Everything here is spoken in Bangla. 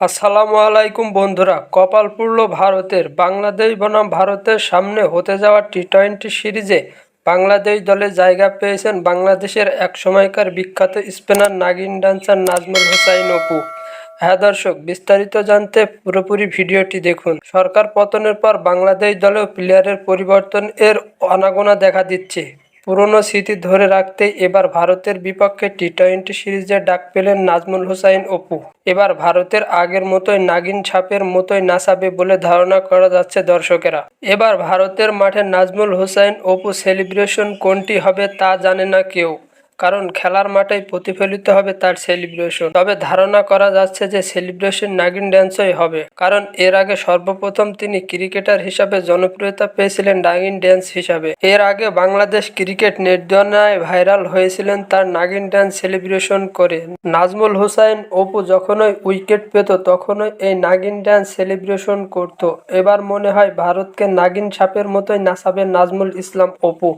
আসসালামু আলাইকুম বন্ধুরা কপাল পুড়ল ভারতের বাংলাদেশ বনাম ভারতের সামনে হতে যাওয়া টি টোয়েন্টি সিরিজে বাংলাদেশ দলে জায়গা পেয়েছেন বাংলাদেশের একসময়কার বিখ্যাত স্পিনার নাগিন ডান্সার নাজমুল হোসাইন অপু। হ্যাঁ দর্শক, বিস্তারিত জানতে পুরোপুরি ভিডিওটি দেখুন। সরকার পতনের পর বাংলাদেশ দলেও প্লেয়ারের পরিবর্তন এর অনাগোনা দেখা দিচ্ছে। পুরনো স্মৃতি ধরে রাখতে এবার ভারতের বিপক্ষে টি টোয়েন্টি সিরিজে ডাক পেলেন নাজমুল হুসাইন অপু। এবার ভারতের আগের মতোই নাগিন ছাপের মতোই নাসাবে বলে ধারণা করা যাচ্ছে দর্শকেরা। এবার ভারতের মাঠে নাজমুল হুসাইন অপু সেলিব্রেশন কোনটি হবে তা জানে না কেউ। কারণ খেলার মাঠেই প্রতিফলিত হবে তার সেলিব্রেশন তবে ধারণা করা যাচ্ছে যে সেলিব্রেশন নাগিন ড্যান্সই হবে। কারণ এর আগে সর্বপ্রথম তিনি ক্রিকেটার হিসাবে জনপ্রিয়তা পেয়েছিলেন নাগিন ড্যান্স হিসাবে। এর আগে বাংলাদেশ ক্রিকেট নেটদনায় ভাইরাল হয়েছিলেন তার নাগিন ড্যান্স সেলিব্রেশন করে। নাজমুল হুসাইন অপু যখনই উইকেট পেত তখনই এই নাগিন ড্যান্স সেলিব্রেশন করত। এবার মনে হয় ভারতকে নাগিন সাপের মতোই নাচাবে নাজমুল ইসলাম অপু।